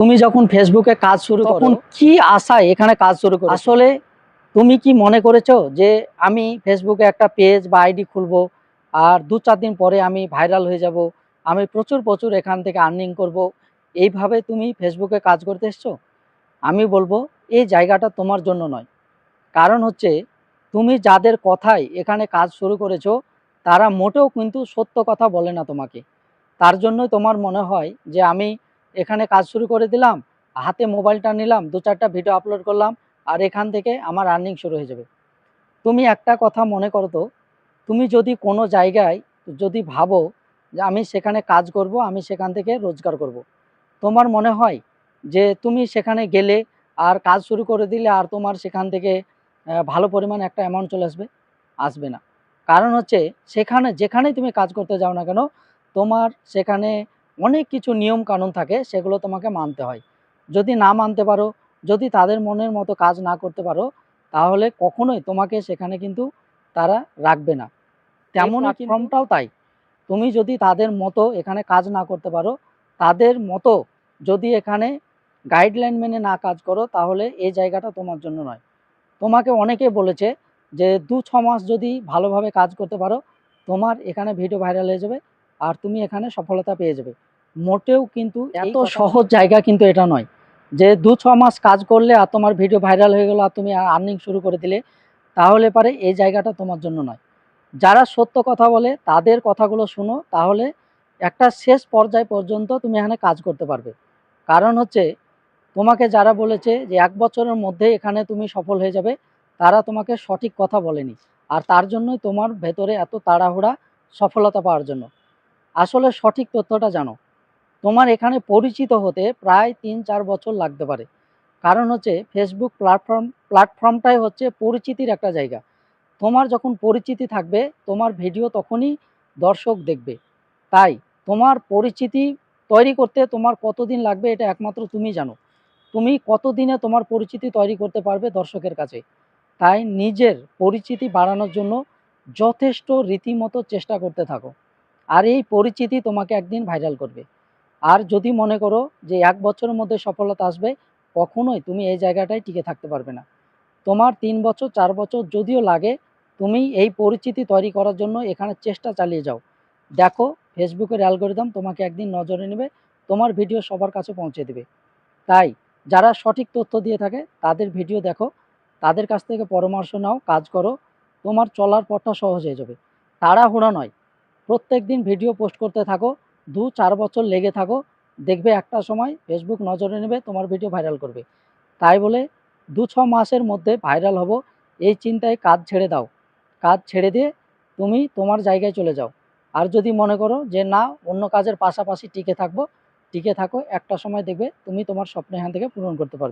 তুমি যখন ফেসবুকে কাজ শুরু করো তখন কি আশায় এখানে কাজ শুরু করো? আসলে তুমি কি মনে করেছ যে আমি ফেসবুকে একটা পেজ বা আইডি খুলবো আর দু চার দিন পরে আমি ভাইরাল হয়ে যাব আমি প্রচুর প্রচুর এখান থেকে আর্নিং করব এইভাবে তুমি ফেসবুকে কাজ করতে এসছো? আমি বলব এই জায়গাটা তোমার জন্য নয়। কারণ হচ্ছে তুমি যাদের কথায় এখানে কাজ শুরু করেছ তারা মোটেও কিন্তু সত্য কথা বলে না তোমাকে। তার জন্যই তোমার মনে হয় যে আমি এখানে কাজ শুরু করে দিলাম, হাতে মোবাইলটা নিলাম, দু চারটা ভিডিও আপলোড করলাম, আর এখান থেকে আমার আর্নিং শুরু হয়ে যাবে তুমি একটা কথা মনে করো তো, তুমি যদি কোনো জায়গায় যদি ভাবো যে আমি সেখানে কাজ করব, আমি সেখান থেকে রোজগার করব। তোমার মনে হয় যে তুমি সেখানে গেলে আর কাজ শুরু করে দিলে আর তোমার সেখান থেকে ভালো পরিমাণ একটা অ্যামাউন্ট চলে আসবে আসবে না কারণ হচ্ছে, সেখানে, যেখানেই তুমি কাজ করতে যাও না কেন, তোমার সেখানে অনেক কিছু নিয়ম কানুন থাকে সেগুলো তোমাকে মানতে হয়। যদি না মানতে পারো যদি তাদের মনের মতো কাজ না করতে পারো তাহলে কখনোই তোমাকে সেখানে কিন্তু তারা রাখবে না। তেমন ফর্মটাও তাই। তুমি যদি তাদের মতো এখানে কাজ না করতে পারো তাদের মতো যদি এখানে গাইডলাইন মেনে না কাজ করো তাহলে এই জায়গাটা তোমার জন্য নয়। তোমাকে অনেকে বলেছে যে দু ছ মাস যদি ভালোভাবে কাজ করতে পারো তোমার এখানে ভিডিও ভাইরাল হয়ে যাবে। আর তুমি এখানে সফলতা পেয়ে যাবে। মোটেও কিন্তু এত সহজ জায়গা কিন্তু এটা নয়। যে দু ছ মাস কাজ করলে আর তোমার ভিডিও ভাইরাল হয়ে গেলো আর তুমি আর্নিং শুরু করে দিলে তাহলে পারে এই জায়গাটা তোমার জন্য নয়। যারা সত্য কথা বলে তাদের কথাগুলো শুনো তাহলে একটা শেষ পর্যায় পর্যন্ত তুমি এখানে কাজ করতে পারবে। কারণ হচ্ছে তোমাকে যারা বলেছে যে এক বছরের মধ্যে এখানে তুমি সফল হয়ে যাবে তারা তোমাকে সঠিক কথা বলেনি। আর তার জন্যই তোমার ভেতরে এত তাড়াহুড়া সফলতা পাওয়ার জন্য। আসলে সঠিক তথ্যটা জানো। তোমার এখানে পরিচিত হতে প্রায় তিন চার বছর লাগতে পারে। কারণ হচ্ছে ফেসবুক প্ল্যাটফর্ম প্ল্যাটফর্মটাই হচ্ছে পরিচিতির একটা জায়গা। তোমার যখন পরিচিতি থাকবে, তোমার ভিডিও তখনই দর্শক দেখবে। তাই তোমার পরিচিতি তৈরি করতে তোমার কতদিন লাগবে এটা একমাত্র তুমি জানো। তুমি কতদিনে তোমার পরিচিতি তৈরি করতে পারবে দর্শকের কাছে। তাই নিজের পরিচিতি বাড়ানোর জন্য যথেষ্ট রীতিমতো চেষ্টা করতে থাকো। আর এই পরিচিতি তোমাকে একদিন ভাইরাল করবে। আর যদি মনে করো যে এক বছরের মধ্যে সফলতা আসবে, কখনোই তুমি এই জায়গাটায় টিকে থাকতে পারবে না। তোমার তিন বছর, চার বছর যদিও লাগে, তুমি এই পরিচিতি তৈরি করার জন্য এখানে চেষ্টা চালিয়ে যাও। দেখো ফেসবুকের অ্যালগোরিদম তোমাকে একদিন নজরে নেবে, তোমার ভিডিও সবার কাছে পৌঁছে দেবে। তাই, যারা সঠিক তথ্য দিয়ে থাকে, তাদের ভিডিও দেখো, তাদের কাছ থেকে পরামর্শ নাও, কাজ করো, তোমার চলার পথটা সহজ হয়ে যাবে। তাড়াহুড়া নয় প্রত্যেক দিন ভিডিও পোস্ট করতে থাকো, দু চার বছর লেগে থাকো, দেখবে একটা সময় ফেসবুক নজরে নেবে, তোমার ভিডিও ভাইরাল করবে। তাই বলে দু ছ মাসের মধ্যে ভাইরাল হব, এই চিন্তায় কাজ ছেড়ে দাও। কাজ ছেড়ে দিয়ে তুমি তোমার জায়গায় চলে যাও। আর যদি মনে করো যে না, অন্য কাজের পাশাপাশি টিকে থাকব, টিকে থাকো, একটা সময় দেখবে তুমি তোমার স্বপ্ন এখান থেকে পূরণ করতে পারবে।